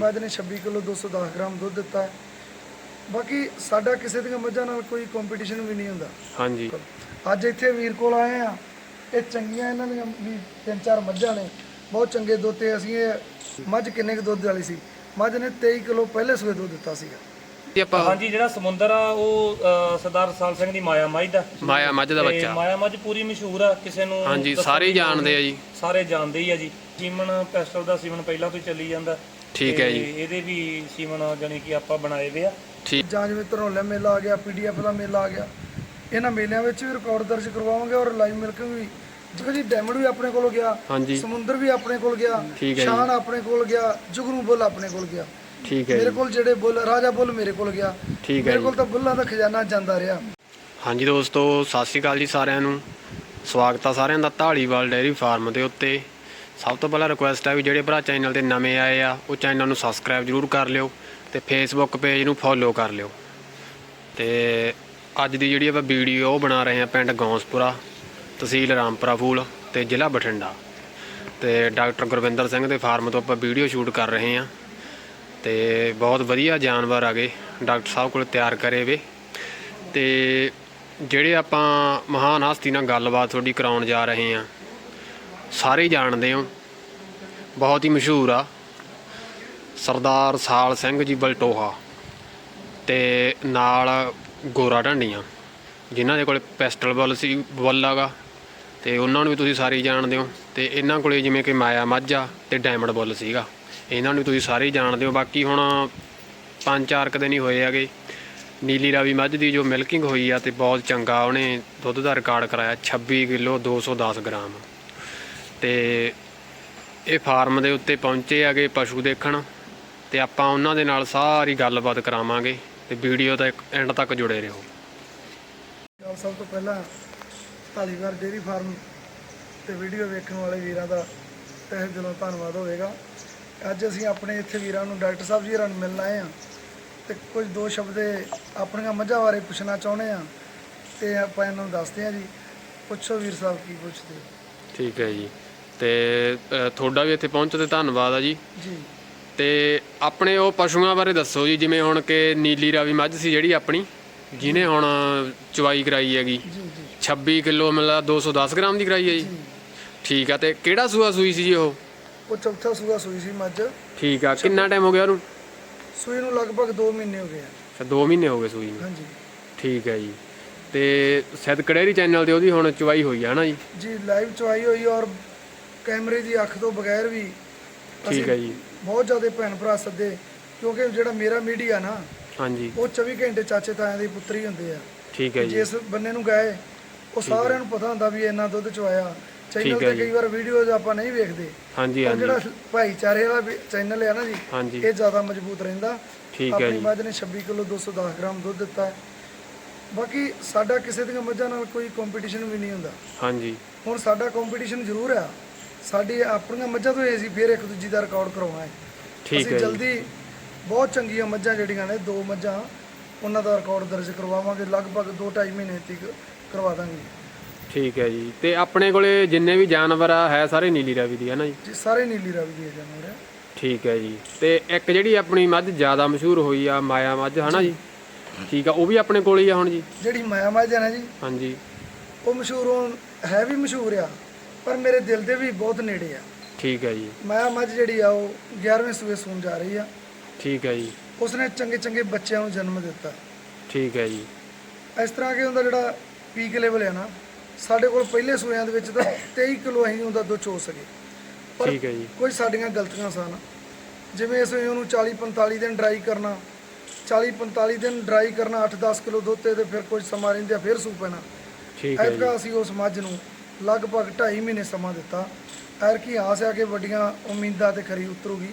ਮੱਝ ਨੇ 26 kilo 210 gram ਦੁੱਧ ਦਿੱਤਾ ਹੈ। ਬਾਕੀ ਸਾਡਾ ਕਿਸੇ ਦੀਆਂ ਮੱਝਾਂ ਨਾਲ ਕੋਈ ਕੰਪੀਟੀਸ਼ਨ ਵੀ ਨਹੀਂ ਹੁੰਦਾ। ਹਾਂਜੀ। ਅੱਜ ਇੱਥੇ ਵੀਰ ਕੋਲ ਆਏ ਆ ਇਹ ਚੰਗੀਆਂ ਇਹਨਾਂ ਦੀਆਂ ਵੀ ਤਿੰਨ ਚਾਰ ਮੱਝਾਂ ਨੇ। ਬਹੁਤ ਚੰਗੇ ਦੁੱਧ ਤੇ ਅਸੀਂ ਇਹ ਮੱਝ ਕਿੰਨੇ ਕੁ ਦੁੱਧ ਵਾਲੀ ਸੀ? ਮੱਝ ਨੇ 23 ਕਿਲੋ ਪਹਿਲੇ ਸਵੇ ਦੁੱਧ ਦਿੱਤਾ ਸੀਗਾ। ਤੇ ਆਪਾਂ ਹਾਂਜੀ ਜਿਹੜਾ ਸਮੁੰਦਰ ਆ ਉਹ ਅ, ਸਰਦਾਰ ਰਸਾਲ ਸਿੰਘ ਦੀ ਮਾਇਆ ਮੱਝ ਦਾ। ਮਾਇਆ ਮੱਝ ਦਾ ਤੇ ਬੱਚਾ। ਮਾਇਆ ਮੱਝ ਪੂਰੀ ਮਸ਼ਹੂਰ ਆ ਕਿਸੇ ਨੂੰ ਹਾਂਜੀ ਦੱਸਣ ਸਾਰੇ ਹੀ ਦੀ ਲੋੜ ਜਾਣਦੇ ਆ ਜੀ। ਸਾਰੇ ਜਾਣਦੇ ਹੀ ਆ ਜੀ। ਸੀਮਨ ਪੈਸਟਲ ਦਾ ਸੀਮਨ ਪਹਿਲਾਂ ਤੋਂ ਹੀ ਚੱਲੀ ਜਾਂਦਾ। ਠੀਕ ਹੈ ਤੇ ਜੀ ਇਹਦੇ ਵੀ ਸੀਮਨ ਜਾਨੀ ਕਿ ਆਪਾਂ ਬਣਾਏ ਵੇ ਆ। ਠੀਕ। ਜਾਂ ਜਿਵੇਂ ਧਰੋਲੇ ਮੇਲਾ ਆ ਗਿਆ ਪੀਡੀਐਫ ਦਾ ਮੇਲਾ ਆ ਗਿਆ ਇਹਨਾਂ ਮੇਲਿਆਂ ਵਿੱਚ ਵੀ ਰਿਕਾਰਡ ਦਰਜ ਕਰਵਾਵਾਂਗੇ ਔਰ ਲਾਈਵ ਮਿਲਕਿੰਗ ਵੀ। ਜਿਵੇਂ ਜੀ ਡੈਮਡ ਵੀ ਆਪਣੇ ਕੋਲ ਗਿਆ ਹਾਂਜੀ। ਸਮੁੰਦਰ ਵੀ ਆਪਣੇ ਕੋਲ ਗਿਆ ਠੀਕ ਹੈ ਜੀ। ਸ਼ਾਨ ਆਪਣੇ ਕੋਲ ਗਿਆ ਜੁਗਨੂ ਬੁੱਲ ਆਪਣੇ ਕੋਲ ਗਿਆ। ਠੀਕ ਹੈ ਮੇਰੇ ਜੀ। ਕੋਲ ਜਿਹੜੇ ਬੁੱਲ ਰਾਜਾ ਬੁੱਲ ਮੇਰੇ ਕੋਲ ਗਿਆ। ਠੀਕ ਹੈ ਮੇਰੇ ਜੀ। ਕੋਲ ਤਾਂ ਬੁੱਲਾਂ ਦਾ ਖਜ਼ਾਨਾ ਜਾਂਦਾ ਰਿਹਾ। ਹਾਂਜੀ ਦੋਸਤੋ ਸਤਿ ਸ਼੍ਰੀ ਅਕਾਲ ਜੀ ਸਾਰਿਆਂ ਨੂੰ। ਸਵਾਗਤ ਆ ਸਾਰਿਆਂ ਦਾ ਢਾਲੀਵਾਲ ਡੇਅਰੀ ਫਾਰਮ ਦੇ ਉੱਤੇ। ਸਭ ਤੋਂ ਪਹਿਲਾਂ ਰਿਕੁਐਸਟ ਹੈ ਵੀ ਜਿਹੜੇ ਭਰਾ ਚੈਨਲ ਤੇ ਨਵੇਂ ਆਏ ਆ, ਉਹ ਚੈਨਲ ਨੂੰ ਸਬਸਕ੍ਰਾਈਬ ਜਰੂਰ ਕਰ ਲਿਓ ਤੇ ਫੇਸਬੁੱਕ ਪੇਜ ਨੂੰ ਫੋਲੋ ਕਰ ਲਿਓ। ਤੇ ਅੱਜ ਦੀ ਜਿਹੜੀ ਆਪਾਂ ਵੀਡੀਓ ਉਹ ਬਣਾ ਰਹੇ ਹਾਂ ਪਿੰਡ ਗੌਂਸਪੁਰਾ, ਤਹਿਸੀਲ ਰਾਮਪੁਰਾ ਫੂਲ ਤੇ ਜ਼ਿਲ੍ਹਾ ਬਠਿੰਡਾ। ਤੇ ਡਾਕਟਰ ਗੁਰਵਿੰਦਰ ਸਿੰਘ ਦੇ ਫਾਰਮ ਤੋਂ ਆਪਾਂ ਵੀਡੀਓ ਸ਼ੂਟ ਕਰ ਰਹੇ ਹਾਂ। ਤੇ ਬਹੁਤ ਵਧੀਆ ਜਾਨਵਰ ਆ ਗਏ, ਡਾਕਟਰ ਸਾਹਿਬ ਕੋਲ ਤਿਆਰ ਕਰੇ ਵੇ। ਤੇ ਜਿਹੜੇ ਆਪਾਂ ਮਹਾਨ ਹਸਤੀ ਨਾਲ ਗੱਲਬਾਤ ਤੁਹਾਡੀ ਕਰਾਉਣ ਜਾ ਰਹੇ ਹਾਂ ਸਾਰੇ ਜਾਣਦੇ ਹੋ। ਬਹੁਤ ਹੀ ਮਸ਼ਹੂਰ ਆ। ਸਰਦਾਰ ਸਾਲ ਸਿੰਘ ਜੀ ਬਲਟੋਹਾ ਤੇ ਨਾਲ ਗੋਰਾ ਢੰਡੀਆਂ, ਜਿਨ੍ਹਾਂ ਦੇ ਕੋਲ ਪਿਸਟਲ ਬੁੱਲ ਸੀ, ਬੁੱਲ ਹੈਗਾ ਤੇ ਉਹਨਾਂ ਨੂੰ ਵੀ ਤੁਸੀਂ ਸਾਰੇ ਜਾਣਦੇ ਹੋ ਤੇ ਇਹਨਾਂ ਕੋਲੇ ਜਿਵੇਂ ਕਿ ਮਾਇਆ ਮਾਝਾ ਤੇ ਡਾਇਮੰਡ ਬੁੱਲ ਸੀਗਾ। ਇਹਨਾਂ ਨੂੰ ਤੁਸੀਂ ਸਾਰੇ ਜਾਣਦੇ ਹੋ। ਬਾਕੀ ਹੁਣ ਪੰਜ ਚਾਰ ਕੁ ਦਿਨ ਹੀ ਹੋਏ ਹੈਗੇ। ਨੀਲੀ ਰਾਵੀ ਮੱਝ ਦੀ ਜੋ ਮਿਲਕਿੰਗ ਹੋਈ ਆ ਤੇ ਬਹੁਤ ਚੰਗਾ ਉਹਨੇ ਦੁੱਧ ਦਾ ਰਿਕਾਰਡ ਕਰਾਇਆ 26 ਕਿਲੋ 210 ਗ੍ਰਾਮ। ਤੇ ਇਹ ਫਾਰਮ ਦੇ ਉੱਤੇ ਪਹੁੰਚੇ ਹੈਗੇ ਪਸ਼ੂ ਦੇਖਣ ਤੇ ਆਪਾਂ ਉਹਨਾਂ ਦੇ ਨਾਲ ਸਾਰੀ ਗੱਲਬਾਤ ਕਰਾਵਾਂਗੇ ਤੇ ਵੀਡੀਓ ਤੱਕ ਐਂਡ ਤੱਕ ਜੁੜੇ ਰਹੋ। ਨਾਲ ਸਭ ਤੋਂ ਪਹਿਲਾਂ ਧਾਲੀਵਾਲ ਡੇਅਰੀ ਫਾਰਮ ਤੇ ਵੀਡੀਓ ਵੇਖਣ ਵਾਲੇ ਵੀਰਾਂ ਦਾ ਤਹਿ ਦਿਲੋਂ ਧੰਨਵਾਦ ਹੋਵੇਗਾ। ਅੱਜ ਅਸੀਂ ਆਪਣੇ ਇੱਥੇ ਵੀਰਾਂ ਨੂੰ ਡਾਕਟਰ ਸਾਹਿਬ ਜੀ ਹੋਰਾਂ ਨੂੰ ਮਿਲਣ ਆਏ ਹਾਂ ਤੇ ਕੁਝ ਦੋ ਸ਼ਬਦ ਆਪਣੀਆਂ ਮੱਝਾਂ ਬਾਰੇ ਪੁੱਛਣਾ ਚਾਹੁੰਦੇ ਹਾਂ ਤੇ ਆਪਾਂ ਇਹਨਾਂ ਨੂੰ ਦੱਸਦੇ ਹਾਂ ਜੀ। ਪੁੱਛੋ ਵੀਰ ਸਾਹਿਬ ਕੀ ਪੁੱਛਦੇ? ਠੀਕ ਹੈ ਜੀ। ਤੇ ਅ, ਤੁਹਾਡਾ ਵੀ ਇੱਥੇ ਪਹੁੰਚਣ ਤੇ ਧੰਨਵਾਦ ਆ ਜੀ। ਜੀ। ਤੇ ਆਪਣੇ ਉਹ ਪਸ਼ੂਆਂ ਬਾਰੇ ਦੱਸੋ ਜੀ ਜਿਵੇਂ ਹੁਣ ਕਿ ਨੀਲੀ ਰਾਵੀ ਮੱਝ ਸੀ ਜਿਹੜੀ ਆਪਣੀ ਜਿਹਨੇ ਹੁਣ ਚਵਾਈ ਕਰਾਈ ਹੈਗੀ। ਜੀ ਜੀ। 26 ਕਿਲੋ ਮਤਲਬ 210 ਗ੍ਰਾਮ ਦੀ ਕਰਾਈ ਹੈ ਜੀ। ਠੀਕ ਆ ਤੇ ਕਿਹੜਾ ਸੂਆ ਸੂਈ ਸੀ ਜੀ ਉਹ? ਉਹ ਚੌਥਾ ਸੂਆ ਸੂਈ ਸੀ ਮੱਝ। ਠੀਕ ਆ ਕਿੰਨਾ ਟਾਈਮ ਹੋ ਗਿਆ ਉਹਨੂੰ? ਸੂਈ ਨੂੰ ਲਗਭਗ 2 ਮਹੀਨੇ ਹੋ ਗਏ ਆ। ਅੱਛਾ 2 ਮਹੀਨੇ ਹੋ ਗਏ ਸੂਈ ਨੂੰ? ਹਾਂਜੀ। ਠੀਕ ਹੈ ਜੀ। ਤੇ ਕੜੇਰੀ ਚੈਨਲ ਤੇ ਉਹਦੀ ਹੁਣ ਚਵਾਈ ਹੋਈ ਆ ਨਾ ਜੀ? ਜੀ ਲਾਈਵ ਚਵਾਈ ਹੋਈ ਔਰ ਕੈਮਰੇ ਦੀ ਅੱਖ ਤੋਂ ਬਗੈਰ ਵੀ ਠੀਕ ਹੈ ਜੀ। ਬਹੁਤ ਜ਼ਿਆਦਾ ਭੈਣ ਭਰਾ ਸੱਦੇ ਕਿਉਂਕਿ ਜਿਹੜਾ ਮੇਰਾ ਮੀਡੀਆ ਨਾ ਹਾਂਜੀ। ਉਹ 24 ਘੰਟੇ ਚਾਚੇ ਤਾਇਆਂ ਦੀ ਪੁੱਤਰੀ ਹੁੰਦੇ ਆ। ਠੀਕ ਹੈ ਜੀ ਜਿਸ ਬੰਨੇ ਨੂੰ ਗਏ ਉਹ ਸਾਰਿਆਂ ਨੂੰ ਪਤਾ ਹੁੰਦਾ ਵੀ ਇੰਨਾ ਦੁੱਧ ਚਵਾਇਆ ਚੈਨਲ ਤੇ ਕਈ ਵਾਰ ਵੀਡੀਓਜ਼ ਆਪਾਂ ਨਹੀਂ ਵੇਖਦੇ। ਹਾਂਜੀ ਹਾਂਜੀ। ਜਿਹੜਾ ਭਾਈਚਾਰੇ ਵਾਲਾ ਚੈਨਲ ਹੈ ਨਾ ਜੀ ਇਹ ਜ਼ਿਆਦਾ ਮਜ਼ਬੂਤ ਰਹਿੰਦਾ। ਠੀਕ ਹੈ ਆਪਣੀ ਜੀ। ਮੱਝ ਨੇ 26 ਕਿਲੋ 210 ਗ੍ਰਾਮ ਦੁੱਧ ਦਿੱਤਾ। ਹੈ ਬਾਕੀ ਸਾਡਾ ਕਿਸੇ ਦੀਆਂ ਮੱਝਾਂ ਨਾਲ ਕੋਈ ਕੰਪੀਟੀਸ਼ਨ ਵੀ ਨਹੀਂ ਹੁੰਦਾ। ਹਾਂਜੀ। ਹੁਣ ਸਾਡਾ ਕੰਪੀਟੀਸ਼ਨ ਜ਼ਰੂਰ ਆ। ਸਾਡੀ ਆਪਣੀਆਂ ਮੱਝਾਂ ਤੋਂ ਹੀ ਅਸੀਂ ਫਿਰ ਇੱਕ ਦੂਜੀ ਦਾ ਰਿਕਾਰਡ ਕਰਾਉਣਾ ਹੈ। ਠੀਕ ਅਸੀਂ ਹੈ ਜੀ। ਜਲਦੀ ਬਹੁਤ ਚੰਗੀਆਂ ਮੱਝਾਂ ਜਿਹੜੀਆਂ ਨੇ ਦੋ ਮੱਝਾਂ ਉਹਨਾਂ ਦਾ ਰਿਕਾਰਡ ਦਰਜ ਕਰਵਾਵਾਂਗੇ ਲਗਭਗ 2.5 ਮਹੀਨੇ ਤੱਕ ਕਰਵਾ ਦਾਂਗੇ। ਠੀਕ ਹੈ ਜੀ। ਤੇ ਆਪਣੇ ਕੋਲੇ ਜਿੰਨੇ ਵੀ ਜਾਨਵਰ ਆ ਹੈ ਸਾਰੇ ਨੀਲੀ ਰਾਵੀ ਦੀ ਹੈ ਨਾ ਜੀ? ਜੀ ਸਾਰੇ ਨੀਲੀ ਰਾਵੀ ਦੇ ਜਾਨਵਰ ਆ। ਠੀਕ ਹੈ ਜੀ। ਤੇ ਇੱਕ ਜਿਹੜੀ ਆਪਣੀ ਮੱਝ ਜ਼ਿਆਦਾ ਮਸ਼ਹੂਰ ਹੋਈ ਆ ਮਾਇਆ ਮੱਝ ਹਨਾ ਜੀ? ਠੀਕ ਆ ਉਹ ਵੀ ਆਪਣੇ ਕੋਲ ਹੀ ਆ ਹੁਣ ਜੀ? ਜਿਹੜੀ ਮਾਇਆ ਮੱਝ ਹੈ ਨਾ ਜੀ ਹਾਂਜੀ। ਉਹ ਮਸ਼ਹੂਰ ਹੋਣ ਹੈ ਵੀ ਮਸ਼ਹੂਰ ਆ। ਪਰ ਮੇਰੇ ਦਿਲ ਦੇ ਵੀ ਬਹੁਤ ਨੇੜੇ ਆ। ਠੀਕ ਹੈ ਜੀ। ਮਾਇਆ ਮੱਝ ਜਿਹੜੀ ਆ ਉਹ 11ਵੇਂ ਸੂਏ ਸੂਣ ਜਾ ਰਹੀ ਆ। ਠੀਕ ਹੈ ਜੀ। ਉਸਨੇ ਚੰਗੇ ਚੰਗੇ ਬੱਚਿਆਂ ਨੂੰ ਜਨਮ ਦਿੱਤਾ। ਠੀਕ ਹੈ ਜੀ। ਇਸ ਤਰ੍ਹਾਂ ਕਿ ਉਹਦਾ ਜਿਹੜਾ ਪੀਕ ਲੈਵਲ ਹੈ ਨਾ ਸਾਡੇ ਕੋਲ ਪਹਿਲੇ ਸੂਇਆਂ ਦੇ ਵਿੱਚ ਤਾਂ 23 ਕਿਲੋ ਅਸੀਂ ਉਹਦਾ ਦੁੱਧ ਚੋ ਸਕੇ। ਪਰ ਠੀਕ ਹੈ ਜੀ। ਕੁਝ ਸਾਡੀਆਂ ਗਲਤੀਆਂ ਸਨ। ਜਿਵੇਂ ਅਸੀਂ ਉਹਨੂੰ 40 45 ਦਿਨ ਡਰਾਈ ਕਰਨਾ 40 45 ਦਿਨ ਡਰਾਈ ਕਰਨਾ 8-10 ਕਿਲੋ ਦੁੱਧ ਤੇ ਤੇ ਫਿਰ ਕੁਝ ਸਮਾਂ ਰਹਿੰਦਿਆ ਫਿਰ ਸੂ ਪੈਣਾ। ਠੀਕ ਹੈ ਜੀ। ਐਤਕਾ ਅਸੀਂ ਉਸ ਮੱਝ ਨੂੰ ਲਗਭਗ 2.5 ਮਹੀਨੇ ਸਮਾਂ ਦਿੱਤਾ ਐਰ ਕੀ ਆਸ ਆ ਕਿ ਵੱਡੀਆਂ ਉਮੀਦਾਂ ਤੇ ਖਰੀ ਉਤਰੂਗੀ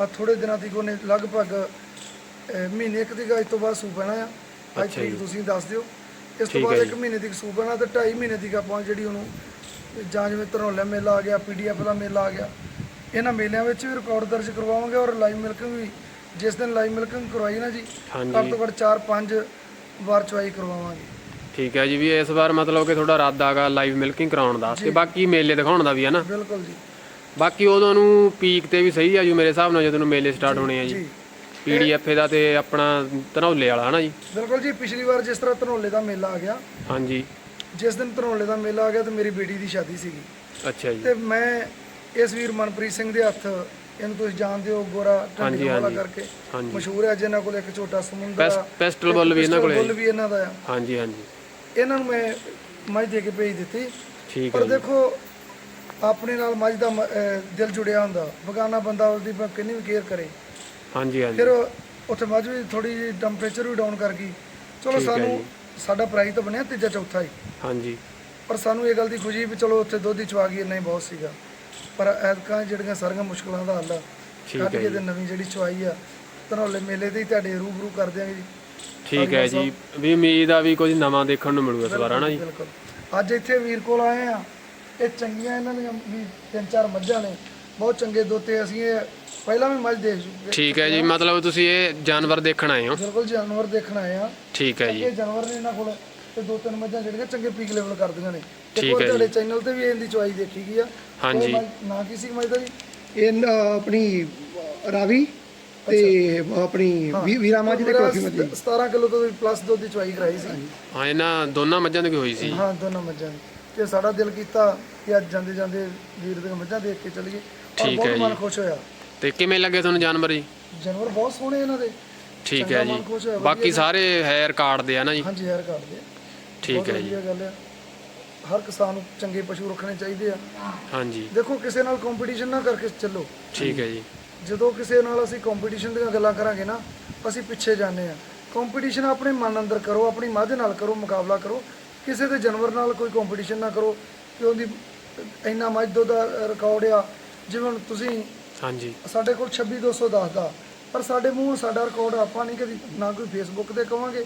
ਆ ਥੋੜੇ ਦਿਨਾਂ ਤੱਕ ਉਹਨੇ ਲਗਭਗ ਮਹੀਨੇ ਇੱਕ ਦੀ ਅੱਜ ਤੋਂ ਬਾਅਦ ਸੂ ਪੈਣਾ ਆ ਅੱਜ ਅੱਛਾ ਤਰੀਕ। ਤੁਸੀਂ ਦੱਸ ਦਿਓ ਇਸ ਤੋਂ ਬਾਅਦ ਇੱਕ। ਮਹੀਨੇ ਤੱਕ ਸੂ ਪੈਣਾ ਤੇ 2.5 ਮਹੀਨੇ ਤੱਕ ਆਪਾਂ ਜਿਹੜੀ ਉਹਨੂੰ ਜਾਂ ਜਿਵੇਂ ਧਰੋਲੇ ਮੇਲਾ ਆ ਗਿਆ ਪੀਡੀਐਫ ਦਾ ਮੇਲਾ ਆ ਗਿਆ ਇਹਨਾਂ ਮੇਲਿਆਂ ਵਿੱਚ ਵੀ ਰਿਕਾਰਡ ਦਰਜ ਕਰਵਾਵਾਂਗੇ ਔਰ ਲਾਈਵ ਮਿਲਕਿੰਗ ਵੀ ਜਿਸ ਦਿਨ ਲਾਈਵ ਮਿਲਕਿੰਗ ਕਰਵਾਈ ਨਾ ਜੀ। ਘੱਟ ਤੋਂ ਘੱਟ 4-5 ਵਾਰ ਚਵਾਈ ਕਰਵਾਵਾਂਗੇ ਠੀਕ ਹੈ ਜੀ ਵੀ ਇਸ ਵਾਰ ਮਤਲਬ ਕਿ ਤੁਹਾਡਾ ਇਰਾਦਾ ਹੈਗਾ ਲਾਈਵ ਮਿਲਕਿੰਗ ਕਰਾਉਣ ਦਾ ਤੇ ਬਾਕੀ ਮੇਲੇ ਦਿਖਾਉਣ ਦਾ ਵੀ ਹੈ ਨਾ? ਬਿਲਕੁਲ ਜੀ। ਬਾਕੀ ਉਦੋਂ ਨੂੰ ਪੀਕ ਤੇ ਵੀ ਸਹੀ ਆ ਜੂ ਮੇਰੇ ਹਿਸਾਬ ਨਾਲ ਜਦੋਂ ਨੂੰ ਮੇਲੇ ਸਟਾਰਟ ਹੋਣੇ ਆ ਜੀ। ਪੀਡੀਐਫ ਇਹਦਾ ਤੇ ਆਪਣਾ ਧਨੌਲੇ ਵਾਲਾ ਹਨਾ ਜੀ? ਬਿਲਕੁਲ ਜੀ ਪਿਛਲੀ ਵਾਰ ਜਿਸ ਤਰ੍ਹਾਂ ਧਨੌਲੇ ਦਾ ਮੇਲਾ ਆ ਗਿਆ ਹਾਂਜੀ। ਜਿਸ ਦਿਨ ਧਨੌਲੇ ਦਾ ਮੇਲਾ ਆ ਗਿਆ ਤੇ ਮੇਰੀ ਬੇਟੀ ਦੀ ਸ਼ਾਦੀ ਸੀਗੀ। ਅੱਛਾ ਜੀ। ਤੇ ਮੈਂ ਇਸ ਵੀਰ ਮਨਪ੍ਰੀਤ ਸਿੰਘ ਦੇ ਹੱਥ ਇਹਨੂੰ ਤੁਸੀਂ ਜਾਣਦੇ ਹੋ ਗੋਰਾ ਢੰਡੀ ਵਾਲਾ। ਕਰਕੇ। ਮਸ਼ਹੂਰ ਹੈ ਜਿਹਨਾਂ ਕੋਲ ਇੱਕ ਛੋਟਾ ਸਮੁੰਦਰ ਪੈਸਟਲ ਬੁੱਲ ਵੀ ਇਹਨਾਂ ਕੋਲ ਬੁੱਲ ਵੀ ਇਹਨਾਂ ਦਾ ਆ। ਹਾਂਜੀ ਹਾਂਜੀ। ਇਹਨਾਂ ਨੂੰ ਮੈਂ ਮੱਝ ਦੇ ਕੇ ਭੇਜ ਦਿੱਤੀ। ਠੀਕ ਪਰ ਦੇਖੋ ਆਪਣੇ ਨਾਲ ਮੱਝ ਦਾ ਮ- ਅਹ ਦਿਲ ਜੁੜਿਆ ਹੁੰਦਾ। ਬਗਾਨਾ ਬੰਦਾ ਉਹਦੀ ਭਾਵੇਂ ਕਿੰਨੀ ਵੀ ਕੇਅਰ ਕਰੇ। ਹਾਂਜੀ ਹਾਂਜੀ। ਫਿਰ ਉੱਥੇ ਮੱਝ ਵੀ ਥੋੜੀ ਜਿਹੀ ਟੈਂਪਰੇਚਰ ਵੀ ਡਾਊਨ ਕਰ ਗਈ। ਚਲੋ ਠੀਕ ਹੈ ਸਾਨੂੰ ਸਾਡਾ ਪ੍ਰਾਈਜ਼ ਤਾਂ ਬਣਿਆ ਤੀਜਾ ਚੌਥਾ ਹੀ। ਹਾਂਜੀ। ਪਰ ਸਾਨੂੰ ਇਹ ਗੱਲ ਦੀ ਖੁਸ਼ੀ ਵੀ ਚਲੋ ਉੱਥੇ ਦੁੱਧ ਹੀ ਚਵਾ ਗਈ ਇੰਨਾ ਹੀ ਬਹੁਤ ਸੀਗਾ। ਪਰ ਐਤਕਾਂ ਜਿਹੜੀਆਂ ਸਾਰੀਆਂ ਮੁਸ਼ਕਲਾਂ ਦਾ ਹੱਲ ਆ। ਠੀਕ ਕੱਢ ਹੈ ਕੇ ਤੇ ਨਵੀਂ ਜਿਹੜੀ ਚਵਾਈ ਆ ਧਨੌਲੇ ਮੇਲੇ ਤੇ ਹੀ ਤੁਹਾਡੇ ਰੂਬਰੂ ਕਰ ਦਿਆਂਗੇ ਜੀ। ਠੀਕ ਹੈ ਜੀ। ਵੀ ਉਮੀਦ ਆ ਵੀ ਕੁਝ ਨਵਾਂ ਦੇਖਣ ਨੂੰ ਮਿਲੂਗਾ ਇਸ ਵਾਰ ਹਨਾ ਜੀ? ਬਿਲਕੁਲ ਅੱਜ ਇੱਥੇ ਵੀਰ ਕੋਲ ਆਏ ਆ। ਇਹ ਚੰਗੀਆਂ ਇਹਨਾਂ ਦੀਆਂ ਵੀ ਤਿੰਨ ਚਾਰ ਮੱਝਾਂ ਨੇ। ਬਹੁਤ ਚੰਗੇ ਦੋਤੇ ਅਸੀਂ ਇਹ ਪਹਿਲਾਂ ਵੀ ਮੱਝ ਦੇਖ ਚੁੱਕੇ ਠੀਕ ਹੈ ਜੀ ਮਤਲਬ ਤੁਸੀਂ ਇਹ ਜਾਨਵਰ ਦੇਖਣ ਆਏ ਹੋ? ਬਿਲਕੁਲ ਜਾਨਵਰ ਦੇਖਣ ਆਏ ਆ। ਠੀਕ ਹੈ ਜੀ। ਚੰਗੇ ਜਾਨਵਰ ਨੇ ਇਹਨਾਂ ਕੋਲ ਤੇ ਦੋ ਤਿੰਨ ਮੱਝਾਂ ਜਿਹੜੀਆਂ ਚੰਗੇ ਪੀਕ ਲੈਵਲ ਕਰਦੀਆਂ ਨੇ। ਤੇ ਠੀਕ ਕੋਈ ਹੈ ਜੀ। ਤੁਹਾਡੇ ਚੈਨਲ ਤੇ ਵੀ ਇਹਦੀ ਚੁਆਈ ਦੇਖੀ ਗਈ ਆ। ਹਾਂਜੀ। ਨਾਂ ਕੀ ਸੀ ਮੱਝ ਦਾ ਜੀ? ਇਹ ਆਪਣੀ ਰਾਵੀ। ਤੇ ਆਪਣੀ ਵੀ- ਵੀਰਾ ਮੱਝ ਤੇ ਕਾਫੀ ਮੱਝ। 17 ਕਿਲੋ ਤੋਂ ਪਲੱਸ ਦੁੱਧ ਦੀ ਚੁਆਈ ਕਰਾਈ ਸੀ। ਹਾਂ ਇਹਨਾਂ ਦੋਨਾਂ ਮੱਝਾਂ ਦੀ ਹੋਈ ਸੀ। ਹਾਂ ਦੋਨੋਂ ਮੱਝਾਂ ਦੀ। ਤੇ ਸਾਡਾ ਦਿਲ ਕੀਤਾ ਕਿ ਅੱਜ ਜਾਂਦੇ ਜਾਂਦੇ ਵੀਰ ਦੀਆਂ ਮੱਝਾਂ ਦੇਖ ਕੇ ਚੱਲੀਏ। ਔਰ ਠੀਕ ਹੈ ਬਹੁਤ ਮਨ। ਖੁਸ਼ ਹੋਇਆ। ਤੇ ਕਿਵੇਂ ਲੱਗੇ ਤੁਹਾਨੂੰ ਜਾਨਵਰ ਜੀ? ਜਾਨਵਰ ਬਹੁਤ ਸੋਹਣੇ ਇਹਨਾਂ ਦੇ। ਠੀਕ ਚੰਗਾ ਹੈ ਮਨ ਖੁਸ਼ ਹੋਇਆ, ਜੀ ਵਧੀਆ ਬਾਕੀ ਸਾਰੇ ਹੈ ਰਿਕਾਰਡ ਦੇ ਆ ਨਾ ਜੀ। ਹਾਂਜੀ ਹੈਰ ਕਰਦੇ ਆ। ਠੀਕ ਬਹੁਤ ਹੈ ਜੀ। ਵਧੀਆ ਗੱਲ ਆ। ਹਰ ਕਿਸਾਨ ਨੂੰ ਚੰਗੇ ਪਸ਼ੂ ਰੱਖਣੇ ਚਾਹੀਦੇ ਆ। ਹਾਂਜੀ। ਦੇਖੋ ਕਿਸੇ ਨਾਲ ਕੰਪੀਟੀਸ਼ਨ ਨਾ ਕਰਕੇ ਚੱਲੋ। ਠੀਕ ਹੈ ਜੀ। ਜਦੋਂ ਕਿਸੇ ਨਾਲ ਅਸੀਂ ਕੰਪੀਟੀਸ਼ਨ ਦੀਆਂ ਗੱਲਾਂ ਕਰਾਂਗੇ ਨਾ ਅਸੀਂ ਪਿੱਛੇ ਜਾਂਦੇ ਆ ਕੰਪੀਟੀਸ਼ਨ ਆਪਣੇ ਮਨ ਅੰਦਰ ਕਰੋ ਆਪਣੀ ਮੱਝ ਨਾਲ ਕਰੋ ਮੁਕਾਬਲਾ ਕਰੋ। ਕਿਸੇ ਦੇ ਜਾਨਵਰ ਨਾਲ ਕੋਈ ਕੰਪੀਟੀਸ਼ਨ ਨਾ ਕਰੋ ਕਿ ਉਹਦੀ ਇੰਨਾ ਮੱਝ ਦੁੱਧ ਦਾ ਰਿਕਾਰਡ ਆ ਜਿਵੇਂ ਤੁਸੀਂ ਹਾਂਜੀ। ਸਾਡੇ ਕੋਲ 26210 ਦਾ ਪਰ ਸਾਡੇ ਮੂੰਹ ਸਾਡਾ ਰਿਕਾਰਡ ਆਪਾਂ ਨਹੀਂ ਕਦੀ ਨਾ ਕੋਈ ਫੇਸਬੁੱਕ ਤੇ ਕਵਾਂਗੇ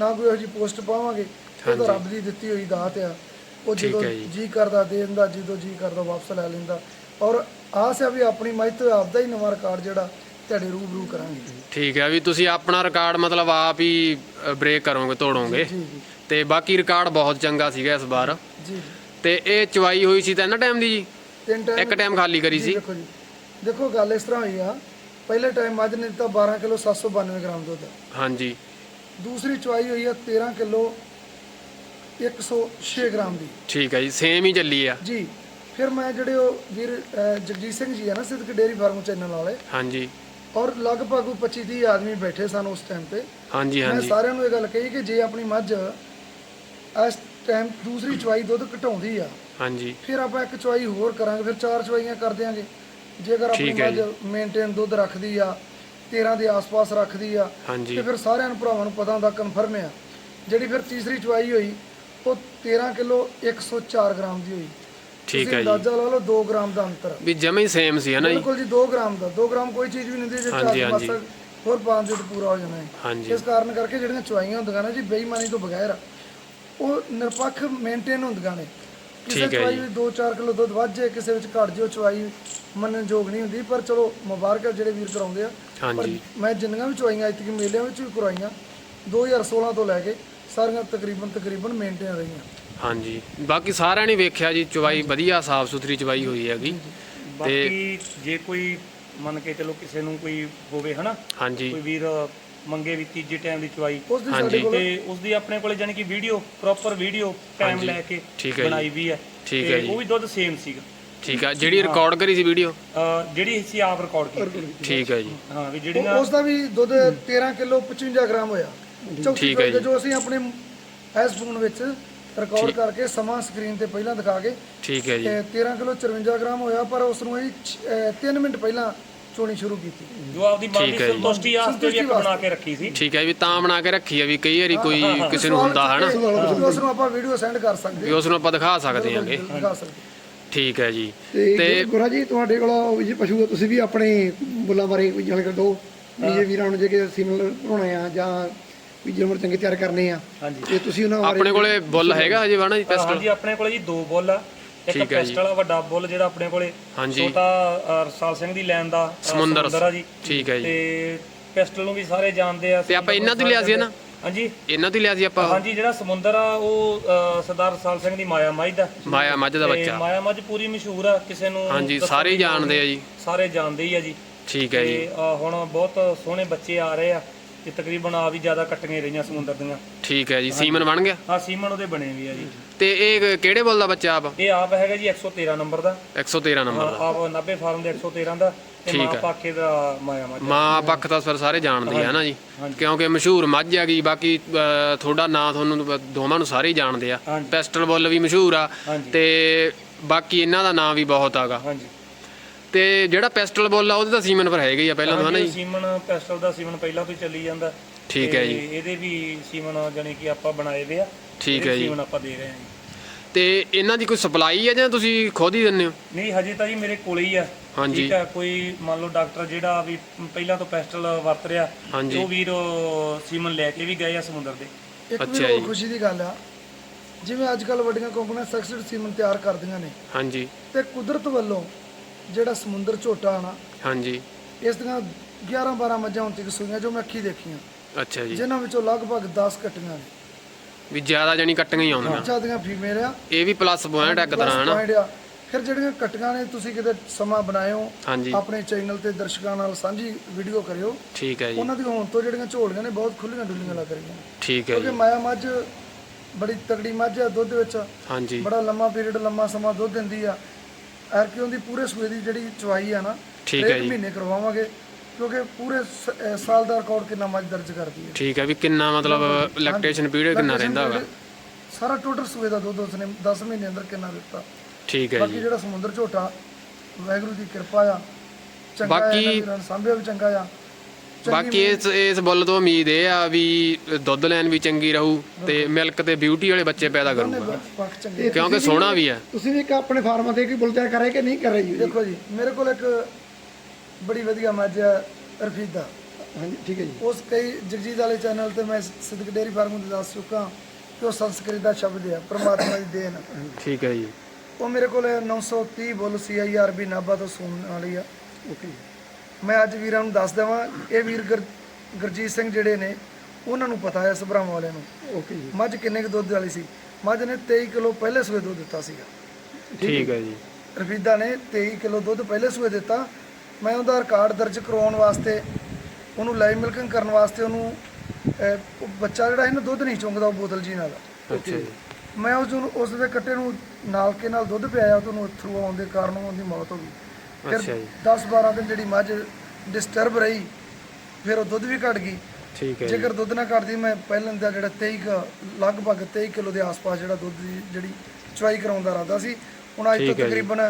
ਨਾ ਕੋਈ ਇਹੋ ਜਿਹੀ ਪੋਸਟ ਪਾਵਾਂਗੇ ਇਹ ਤਾਂ ਰੱਬ ਦੀ ਦਿੱਤੀ ਹੋਈ ਦਾਤ ਆ ਉਹ ਜਦੋਂ ਜੀ। ਜੀ ਕਰਦਾ ਦੇ ਦਿੰਦਾ ਜਦੋਂ ਜੀ ਕਰਦਾ ਵਾਪਸ ਲੈ ਲੈਂਦਾ। ਔਰ ਆਸ ਆ ਵੀ ਆਪਣੀ ਮੱਝ ਤੋਂ ਆਪਦਾ ਹੀ ਨਵਾਂ ਰਿਕਾਰਡ ਜਿਹੜਾ ਤੁਹਾਡੇ ਰੂਬਰੂ ਕਰਾਂਗੇ। ਠੀਕ ਹੈ ਵੀ ਤੁਸੀਂ ਆਪਣਾ ਰਿਕਾਰਡ ਮਤਲਬ ਆਪ ਹੀ ਬ੍ਰੇਕ ਕਰੋਗੇ ਤੋੜੋਗੇ। ਤੇ ਬਾਕੀ ਰਿਕਾਰਡ ਬਹੁਤ ਚੰਗਾ ਸੀਗਾ ਇਸ ਵਾਰ। ਜੀ। ਤੇ ਇਹ ਚਵਾਈ ਹੋਈ ਸੀ ਤਾਂ ਇਹਨਾਂ ਟਾਈਮ ਦੀ ਜੀ? ਤਿੰਨ ਟਾਈਮ ਇੱਕ ਟਾਈਮ ਖਾਲੀ ਕਰੀ ਸੀ। ਦੇਖੋ ਜੀ। ਦੇਖੋ ਗੱਲ ਇਸ ਤਰ੍ਹਾਂ ਹੋਈ ਆ। ਪਹਿਲੇ ਟਾਈਮ ਮੱਝ ਨੇ ਦਿੱਤਾ 12 ਕਿਲੋ 792 ਗ੍ਰਾਮ ਦੁੱਧ। ਹਾਂਜੀ। ਦੂਸਰੀ ਚੁਆਈ ਹੋਈ ਆ 13 ਕਿਲੋ 106 ਗ੍ਰਾਮ ਦੀ। ਠੀਕ ਹੈ ਜੀ ਸੇਮ ਹੀ ਚੱਲੀ ਆ। ਜੀ। ਫਿਰ ਮੈਂ ਜਿਹੜੇ ਉਹ ਵੀਰ ਅਹ, ਜਗਜੀਤ ਸਿੰਘ ਜੀ ਆ ਨਾ ਸਿੱਧਕ ਡੇਰੀ ਫਾਰਮ ਚੈਨਲ ਵਾਲੇ ਹਾਂਜੀ। ਔਰ ਲਗਭਗ ਉਹ 25 30 ਆਦਮੀ ਬੈਠੇ ਸਨ ਉਸ ਟਾਈਮ ਤੇ। ਹਾਂਜੀ ਮੈਂ ਹਾਂਜੀ। ਸਾਰਿਆਂ ਨੂੰ ਇਹ ਗੱਲ ਕਹੀ ਕਿ ਜੇ ਆਪਣੀ ਮੱਝ ਇਸ ਟਾਈਮ ਦੂਸਰੀ ਚੁਆਈ ਦੁੱਧ ਘਟਾਉਂਦੀ ਆ ਹਾਂਜੀ। ਫਿਰ ਆਪਾਂ ਇੱਕ ਚੁਆਈ ਹੋਰ ਕਰਾਂਗੇ ਫਿਰ ਚਾਰ ਚੁਆਈਆਂ ਕਰ ਦਿਆਂਗੇ। ਜੇਕਰ ਆਪਣੀ ਠੀਕ ਹੈ ਮੱਝ ਮੇਨਟੇਨ ਦੁੱਧ ਰੱਖਦੀ ਆ 13 ਦੇ ਆਸ-ਪਾਸ ਰੱਖਦੀ ਆ ਹਾਂਜੀ। ਤੇ ਫਿਰ ਸਾਰਿਆਂ ਨੂੰ ਭਰਾਵਾਂ ਨੂੰ ਪਤਾ ਹੁੰਦਾ ਕਨਫਰਮ ਆ। ਜਿਹੜੀ ਫਿਰ ਤੀਸਰੀ ਚੁਆਈ ਹੋਈ ਉਹ 13 ਕਿਲੋ 104 ਗ੍ਰਾਮ ਦੀ ਹੋਈ। ਠੀਕ ਹੈ ਜੀ। ਅੰਦਾਜ਼ਾ ਲਾ ਲਓ 2 ਗ੍ਰਾਮ ਦਾ ਅੰਤਰ। ਵੀ ਜਮਾ ਹੀ ਸੇਮ ਸੀ ਹਨਾ ਜੀ? ਬਿਲਕੁਲ ਜੀ 2 ਗ੍ਰਾਮ ਦਾ। 2 ਗ੍ਰਾਮ ਕੋਈ ਚੀਜ਼ ਵੀ ਨਹੀਂ ਹੁੰਦੀ ਜੇ ਹਾਂਜੀ, ਚਾਰ ਹਾਂਜੀ। ਹੋਰ ਦੇ ਤਾਂ ਪੂਰਾ ਹੋ ਜਾਣਾ ਹੈ। ਇਸ ਕਾਰਨ ਕਰਕੇ ਜਿਹੜੀਆਂ ਚੁਆਈਆਂ ਹੁੰਦੀਆਂ ਨੇ ਜੀ ਬੇਈਮਾਨੀ ਤੋਂ ਬਗੈਰ ਉਹ ਨਿਰਪੱਖ ਮੇਨਟੇਨ ਹੁੰਦੀਆਂ ਨੇ। ਕਿਸੇ ਠੀਕ ਹੈ ਚੁਆਈ ਜੀ। ਵਿੱਚ 2-4 ਕਿਲੋ ਦੁੱਧ ਵੱਧ ਜਾਏ ਕਿਸੇ ਵਿੱਚ ਘਟ ਜਾਏ ਉਹ ਚੁਆਈ ਮੰਨਣ ਯੋਗ ਨਹੀਂ ਹੁੰਦੀ ਪਰ ਚਲੋ ਮੁਬਾਰਕ ਹੈ ਜਿਹੜੇ ਵੀਰ ਕਰਾਉਂਦੇ ਆ। ਪਰ ਹਾਂਜੀ। ਮੈਂ ਜਿੰਨੀਆਂ ਵੀ ਚੁਆਈਆਂ ਅੱਜ ਤੱਕ ਮੇਲਿਆਂ ਵਿੱਚ ਵੀ ਕਰਾਈਆਂ 2016 ਤੋਂ ਲੈ ਕੇ ਸਾਰੀਆਂ ਤਕਰੀਬਨ ਤਕਰੀਬਨ ਮੇਨਟੇਨ ਰਹੀਆਂ। ਹਾਂਜੀ। ਬਾਕੀ ਸਾਰਿਆਂ ਨੇ ਵੇਖਿਆ ਜੀ ਚਵਾਈ ਵਧੀਆ ਸਾਫ਼ ਸੁਥਰੀ ਚਵਾਈ ਹੋਈ ਹੈਗੀ। ਬਾਕੀ ਜੇ ਕੋਈ ਮੰਨ ਕੇ ਚਲੋ ਕਿਸੇ ਨੂੰ ਕੋਈ ਹੋਵੇ ਹਨਾ? ਹਾਂਜੀ। ਕੋਈ ਵੀਰ ਮੰਗੇ ਵੀ ਤੀਜੇ ਟਾਈਮ ਦੀ ਚੁਆਈ ਉਸ ਦੀ ਹਾਂਜੀ। ਸਾਡੇ ਕੋਲ ਤੇ ਉਸ ਦੀ ਆਪਣੇ ਕੋਲੇ ਜਾਨੀ ਕਿ ਵੀਡੀਓ ਪ੍ਰੋਪਰ ਵੀਡੀਓ ਟਾਈਮ। ਲੈ ਕੇ। ਬਣਾਈ ਵੀ ਹੈ। ਠੀਕ ਹੈ ਜੀ। ਉਹ ਵੀ ਦੁੱਧ ਸੇਮ ਸੀਗਾ। ਠੀਕ ਆ ਜਿਹੜੀ ਰਿਕਾਰਡ ਕਰੀ ਸੀ ਵੀਡੀਓ? ਜਿਹੜੀ ਅਸੀਂ ਆਪ ਰਿਕਾਰਡ ਕੀਤੀ। ਠੀਕ ਹੈ ਜੀ। ਹਾਂ ਵੀ ਜਿਹੜੀਆਂ ਉਸ ਦਾ ਵੀ ਦੁੱਧ 13 ਕਿਲੋ 55 ਗ੍ਰਾਮ ਹੋਇਆ। ਠੀਕ ਹੈ ਜੀ। ਜੋ ਅਸੀਂ ਆਪਣੇ ਇਸ ਫੋਨ ਵਿੱਚ ਰਿਕਾਰਡ ਕਰਕੇ ਸਮਾਂ ਸਕਰੀਨ ਤੇ ਪਹਿਲਾਂ ਦਿਖਾ ਕੇ। ਠੀਕ ਹੈ ਜੀ। ਤੇ 13 ਕਿਲੋ 54 ਗ੍ਰਾਮ ਹੋਇਆ ਪਰ ਉਸ ਨੂੰ ਅਸੀਂ 3 ਮਿੰਟ ਪਹਿਲਾਂ ਚੋਣੀ ਸ਼ੁਰੂ ਕੀਤੀ। ਜੋ ਆਪਦੀ ਮਨ ਦੀ ਹੈ। ਸੰਤੁਸ਼ਟੀ ਆਸਤੇ ਵੀ ਇੱਕ ਬਣਾ ਕੇ ਰੱਖੀ ਸੀ। ਠੀਕ ਹੈ ਵੀ ਤਾਂ ਬਣਾ ਕੇ ਰੱਖੀ ਆ ਵੀ ਕਈ ਵਾਰੀ ਕੋਈ ਕਿਸੇ ਨੂੰ ਹੁੰਦਾ ਹਨਾ ਉਸ ਨੂੰ ਆਪਾਂ ਵੀਡੀਓ ਸੈਂਡ ਕਰ ਸਕਦੇ ਵੀ ਉਸ ਨੂੰ ਆਪਾਂ ਦਿਖਾ ਸਕਦੇ ਹਾਂਗੇ। ਹਾਂ ਦਿਖਾ ਸਕਦੇ। ਠੀਕ ਹੈ ਜੀ। ਤੇ ਗੁਰਾ ਜੀ ਤੁਹਾਡੇ ਕੋਲ ਉਹ ਜੇ ਪਸ਼ੂ ਆ, ਤੁਸੀਂ ਵੀ ਆਪਣੇ ਬੁੱਲਾਂ ਬਾਰੇ ਕੋਈ ਜਾਣਕਾਰੀ ਦਿਓ। ਵੀ ਜੇ ਵੀਰਾਂ ਨੂੰ ਜੇ ਕਿ ਸੀਮਨ ਬਣਾਉਣੇ ਆ ਜਾਂ ਵੀ ਜਾਨਵਰ ਚੰਗੇ ਤਿਆਰ ਕਰਨੇ ਆ। ਹਾਂਜੀ। ਤੇ ਤੁਸੀਂ ਉਹਨਾਂ ਬਾਰੇ ਆਪਣੇ ਕੋਲੇ ਬੁੱਲ ਹੈਗਾ ਹਜੇ ਵਾਣਾ ਜੀ ਪਿਸਟਲ ਹਾਂਜੀ ਆਪਣੇ ਕੋਲੇ ਜੀ ਦੋ ਬੁੱਲ ਆ। ਇੱਕ। ਪਿਸਟਲ ਵਾਲਾ ਵੱਡਾ ਬੁੱਲ ਜਿਹੜਾ ਆਪਣੇ ਕੋਲੇ। ਛੋਟਾ ਰਸਾਲ ਸਿੰਘ ਦੀ ਲੈਣ ਦਾ ਸਮੁੰਦਰ ਆ ਜੀ। ਠੀਕ ਹੈ ਜੀ। ਤੇ ਪਿਸਟਲ ਨੂੰ ਵੀ ਸਾਰੇ ਜਾਣਦੇ ਆ ਤੇ ਆਪਾਂ ਇਹਨਾਂ ਤੋਂ ਲਿਆ ਸੀ ਨਾ? ਹਾਂਜੀ। ਇਹਨਾਂ ਤੋਂ ਹੀ ਲਿਆ ਸੀ ਆਪਾਂ? ਉਹ? ਹਾਂਜੀ ਜਿਹੜਾ ਸਮੁੰਦਰ ਆ ਉਹ ਸਰਦਾਰ ਰਸਾਲ ਸਿੰਘ ਦੀ ਮਾਇਆ ਮੱਝ ਦਾ। ਮਾਇਆ ਮੱਝ ਦਾ ਤੇ ਬੱਚਾ। ਮਾਇਆ ਮੱਝ ਪੂਰੀ ਮਸ਼ਹੂਰ ਆ ਕਿਸੇ ਨੂੰ ਹਾਂਜੀ ਸਾਰੇ ਜਾਣਦੇ ਆ। ਜੀ। ਸਾਰੇ ਜਾਣਦੇ ਹੀ ਆ ਜੀ। ਠੀਕ ਹੈ ਜੀ। ਹੁਣ ਬਹੁਤ ਸੋਹਣੇ ਬੱਚੇ ਆ ਰਹੇ ਆ। ਤੇ ਤਕਰੀਬਨ ਆ ਵੀ ਜ਼ਿਆਦਾ ਕੱਟੀਆਂ ਰਹੀਆਂ ਸਮੁੰਦਰ ਦੀਆਂ। ਠੀਕ ਹੈ ਜੀ ਸੀਮਨ ਬਣ ਗਿਆ? ਆ ਸੀਮਨ ਉਹਦੇ ਬਣੇ ਵੀ ਆ ਜੀ। ਤੇ ਇਹ ਕਿਹੜੇ ਬੁੱਲ ਦਾ ਬੱਚਾ ਆਪ? ਇਹ ਆਪ ਹੈਗਾ ਜੀ 113 ਨੰਬਰ ਦਾ। 113 ਨੰਬਰ ਦਾ। ਆਪ 90 ਫਾਰਮ ਦੇ 113 ਦਾ ਤੇ ਠੀਕ ਮਾਂ ਆ। ਪਾਖੇ ਦਾ ਮਾਇਆ ਮੱਝ। ਮਾਂ ਪੱਖ ਤਾਂ ਫਿਰ ਸਾਰੇ ਜਾਣਦੇ ਆ ਨਾ ਜੀ। ਕਿਉਂਕਿ ਮਸ਼ਹੂਰ ਮੱਝ ਹੈਗੀ ਬਾਕੀ ਅ, ਤੁਹਾਡਾ ਨਾਂ ਤੁਹਾਨੂੰ ਦੋਵਾਂ ਨੂੰ ਸਾਰੇ ਹੀ ਜਾਣਦੇ ਆ। ਪੈਸਟਲ ਬੁੱਲ ਵੀ ਮਸ਼ਹੂਰ ਆ। ਤੇ ਬਾਕੀ ਇਹਨਾਂ ਦਾ ਨਾਂ ਵੀ ਬਹੁਤ ਆਗਾ। ਹਾਂਜੀ। ਤੇ ਜਿਹੜਾ ਪੈਸਟਲ ਬੁੱਲ ਆ ਉਹਦੇ ਤਾਂ ਸੀਮਨ ਪਰ ਹੈਗੇ ਹੀ ਆ ਪਹਿਲਾਂ ਤੋਂ ਹਨਾ ਜੀ? ਸੀਮਨ ਪੈਸਟਲ ਦਾ ਸੀਮਨ ਪਹਿਲਾਂ ਤੋਂ ਹੀ ਚੱਲੀ ਜਾਂਦਾ। ਠੀਕ ਹੈ ਜੀ। ਇਹਦੇ ਵੀ ਸੀਮਨ ਜਾਨੀ ਕਿ ਆਪਾਂ ਬਣਾਏ ਵੇ ਆ। ਠੀਕ ਹੈ ਜੀ। ਸੀਮਨ ਆਪਾਂ ਦੇ ਰਹੇ ਹਾਂ ਜੀ। ਤੇ ਇਹਨਾਂ ਦੀ ਕੋਈ ਸਪਲਾਈ ਹੈ ਜਾਂ ਤੁਸੀਂ ਖੁਦ ਹੀ ਦਿੰਦੇ ਹੋ? ਨਹੀਂ ਹਜੇ ਤਾਂ ਜੀ ਮੇਰੇ ਕੋਲੇ ਹੀ ਆ। ਹਾਂਜੀ। ਠੀਕ ਹੈ ਕੋਈ ਮੰਨ ਲਓ ਡਾਕਟਰ ਜਿਹੜਾ ਵੀ ਪਹਿਲਾਂ ਤੋਂ ਪੈਸਟਲ ਵਰਤ ਰਿਹਾ ਉਹ ਵੀਰ ਸੀਮਨ ਲੈ ਕੇ ਵੀ ਗਏ ਆ ਸਮੁੰਦਰ ਦੇ। ਇੱਕ ਅੱਛਾ ਵੀ। ਖੁਸ਼ੀ ਦੀ ਗੱਲ ਆ। ਜਿਵੇਂ ਅੱਜ ਕੱਲ ਵੱਡੀਆਂ ਕੰਪਨੀਆਂ ਸੈਕਸਡ ਸੀਮਨ ਤਿਆਰ ਕਰਦੀਆਂ ਨੇ। ਹਾਂਜੀ। ਤੇ ਕੁਦਰਤ ਵੱਲੋਂ ਜਿਹੜਾ ਸਮੁੰਦਰ ਝੋਟਾ ਆਣਾ ਹਾਂਜੀ। ਇਸ ਦੀਆਂ 11 12 ਮੱਝਾਂ ਹੁਣ ਤੱਕ ਸੂਈਆਂ ਜੋ ਮੈਂ ਅੱਖੀ ਦੇਖੀਆਂ। ਅੱਛਾ ਜੀ। ਜਿਨ੍ਹਾਂ ਵਿੱਚੋਂ ਲਗਭਗ 10 ਕੱਟੀਆਂ ਨੇ। ਵੀ ਜ਼ਿਆਦਾ ਜਾਨੀ ਕੱਟੀਆਂ ਹੀ ਆਉਂਦੀਆਂ। ਬੱਚਾ ਦੀਆਂ ਫੀਮੇਲ ਆ। ਇਹ ਵੀ ਪਲੱਸ ਪੁਆਇੰਟ ਇੱਕ ਤਰ੍ਹਾਂ ਹਨਾ। ਫਿਰ ਜਿਹੜੀਆਂ ਕੱਟੀਆਂ ਨੇ ਤੁਸੀਂ ਕਿਤੇ ਸਮਾਂ ਬਣਾਇਓ ਆਪਣੇ ਚੈਨਲ ਤੇ ਦਰਸ਼ਕਾਂ ਨਾਲ ਸਾਂਝੀ ਵੀਡੀਓ ਕਰਿਓ। ਠੀਕ ਹੈ ਜੀ। ਉਹਨਾਂ ਦੀ ਹੋਣ ਤੋਂ ਜਿਹੜੀਆਂ ਝੋਲੀਆਂ ਨੇ ਬਹੁਤ ਖੁੱਲੀਆਂ ਡੁੱਲੀਆਂ ਲੱਗ ਰਹੀਆਂ ਠੀਕ ਹੈ ਕਿਉਂਕਿ ਮਾਇਆ ਮੱਝ ਬੜੀ ਤਗੜੀ ਮੱਝ ਆ ਦੁੱਧ ਵਿੱਚ। ਹਾਂਜੀ। ਬੜਾ ਲੰਮਾ ਪੀਰੀਅਡ ਲੰਮਾ ਸਮਾਂ ਦੁੱਧ ਦਿੰਦੀ ਆ। ਐਰ ਕਿ ਉਹਦੀ ਪੂਰੇ ਸੂਏ ਦੀ ਜਿਹੜੀ ਚਵਾਈ ਆ ਨਾ ਠੀਕ ਹੈ ਜੀ। ਮਹੀਨੇ ਕਰਵਾਵਾਂਗੇ ਕਿਉਂਕਿ ਪੂਰੇ ਸ- ਅਹ ਸਾਲ ਦਾ ਰਿਕਾਰਡ ਕਿੰਨਾ ਮੱਝ ਦਰਜ ਕਰਦੀ ਹੈ। ਠੀਕ ਹੈ ਵੀ ਕਿੰਨਾ ਮਤਲਬ ਲੈਕਟੇਸ਼ਨ ਪੀਰੀਅਡ ਕਿੰਨਾ ਰਹਿੰਦਾ ਹੋਗਾ ਸਾਰਾ ਟੋਟਲ ਸੂਏ ਦਾ ਦੁੱਧ ਉਸਨੇ 10 ਮਹੀਨੇ ਅੰਦਰ ਕਿੰਨਾ ਦਿੱਤਾ। ਠੀਕ ਹੈ ਬਾਕੀ ਜੀ। ਜਿਹੜਾ ਸਮੁੰਦਰ ਝੋਟਾ ਵਾਹਿਗੁਰੂ ਦੀ ਕਿਰਪਾ ਆ ਚੰਗਾ ਬਾਕੀ- ਬਾਕੀ ਇਹਨਾਂ ਵੀਰਾਂ ਸਾਂਭਿਆ ਵੀ ਚੰਗਾ ਆ। ਬਾਕੀ ਇਸ ਇਸ ਬੁੱਲ ਤੋਂ ਉਮੀਦ ਇਹ ਆ ਵੀ ਦੁੱਧ ਲੈਣ ਵੀ ਚੰਗੀ ਰਹੂ ਤੇ ਮਿਲਕ ਤੇ ਬਿਊਟੀ ਵਾਲੇ ਬੱਚੇ ਪੈਦਾ ਕਰੂਗਾ। ਕਿਉਂਕਿ ਸੋਹਣਾ ਵੀ ਹੈ ਤੁਸੀਂ ਵੀ ਇੱਕ ਆਪਣੇ ਫਾਰਮਾਂ ਤੇ ਕੋਈ ਬੁੱਲ ਤਿਆਰ ਕਰ ਕਿ ਨਹੀਂ ਕਰ ਜੀ? ਦੇਖੋ ਜੀ ਮੇਰੇ ਕੋਲ ਇੱਕ ਬੜੀ ਵਧੀਆ ਮੱਝ ਆ ਰਫੀਦਾ। ਹਾਂਜੀ ਠੀਕ ਹੈ ਜੀ। ਉਸ ਕਈ ਜਗਜੀਤ ਵਾਲੇ ਚੈਨਲ ਤੇ ਮੈਂ ਸਿੱਧਕ ਡੇਰੀ ਫਾਰਮ ਨੂੰ ਦੱਸ ਚੁੱਕਾ ਕਿ ਉਹ ਸੰਸਕ੍ਰਿਤ ਦਾ ਸ਼ਬਦ ਹੈ ਪ੍ਰਮਾਤਮਾ ਦੀ ਦੇਣ। ਠੀਕ ਹੈ ਜੀ। ਉਹ ਮੇਰੇ ਕੋਲ 930 ਬੁੱਲ ਸੀਆਈਆਰਬੀ ਨਾਭਾ ਤੋਂ ਸੁਣਨ ਵਾਲੀ ਆ। ਓਕੇ ਮੈਂ ਅੱਜ ਵੀਰਾਂ ਨੂੰ ਦੱਸ ਦੇਵਾਂ ਇਹ ਵੀਰ ਗੁਰ- ਗੁਰਜੀਤ ਸਿੰਘ ਜਿਹੜੇ ਨੇ ਉਹਨਾਂ ਨੂੰ ਪਤਾ ਹੈ ਸਭਰਾਵਾਂ ਵਾਲਿਆਂ ਨੂੰ। ਓਕੇ ਜੀ। ਮੱਝ ਕਿੰਨੇ ਕੁ ਦੁੱਧ ਵਾਲੀ ਸੀ? ਮੱਝ ਨੇ 23 ਕਿਲੋ ਪਹਿਲੇ ਸੂਏ ਦੁੱਧ ਦਿੱਤਾ ਸੀਗਾ। ਠੀਕ ਹੈ ਜੀ। ਰਫੀਦਾ ਨੇ 23 ਕਿਲੋ ਦੁੱਧ ਪਹਿਲੇ ਸੂਏ ਦਿੱਤਾ। ਮੈਂ ਉਹਦਾ ਰਿਕਾਰਡ ਦਰਜ ਕਰਵਾਉਣ ਵਾਸਤੇ ਉਹਨੂੰ ਲਾਈਵ ਮਿਲਕਿੰਗ ਕਰਨ ਵਾਸਤੇ ਉਹਨੂੰ ਅਹ, ਉਹ ਬੱਚਾ ਜਿਹੜਾ ਇਹਨੂੰ ਦੁੱਧ ਨਹੀਂ ਚੁੰਗਦਾ ਉਹ ਬੋਤਲ ਜੀ ਨਾਲ। ਅੱਛਾ ਜੀ। ਮੈਂ ਉਸ ਨੂੰ ਉਸ ਦੇ ਕੱਟੇ ਨੂੰ ਨਾਲ ਕੇ ਨਾਲ ਦੁੱਧ ਪਿਆਇਆ ਤੇ ਉਹਨੂੰ ਆਉਣ ਦੇ ਕਾਰਨ ਉਹਦੀ ਮੌਤ ਹੋ ਗਈ। ਅੱਛਾ ਫਿਰ ਜੀ। 10 12 ਦਿਨ ਜਿਹੜੀ ਮੱਝ ਡਿਸਟਰਬ ਰਹੀ ਫਿਰ ਉਹ ਦੁੱਧ ਵੀ ਘਟ ਗਈ। ਠੀਕ ਹੈ ਜੀ। ਜੇਕਰ ਦੁੱਧ ਨਾ ਘਟਦੀ ਮੈਂ ਪਹਿਲਾਂ ਦਾ ਜਿਹੜਾ 23 ਕੁ, ਲਗਭਗ 23 ਕਿਲੋ ਦੇ ਆਸ-ਪਾਸ ਜਿਹੜਾ ਦੁੱਧ ਦੀ ਜਿਹੜੀ ਚਵਾਈ ਕਰਾਉਣ ਦਾ ਇਰਾਦਾ ਸੀ ਹੁਣ ਅੱਜ ਤੋਂ ਠੀਕ ਹੈ ਜੀ। ਤਕਰੀਬਨ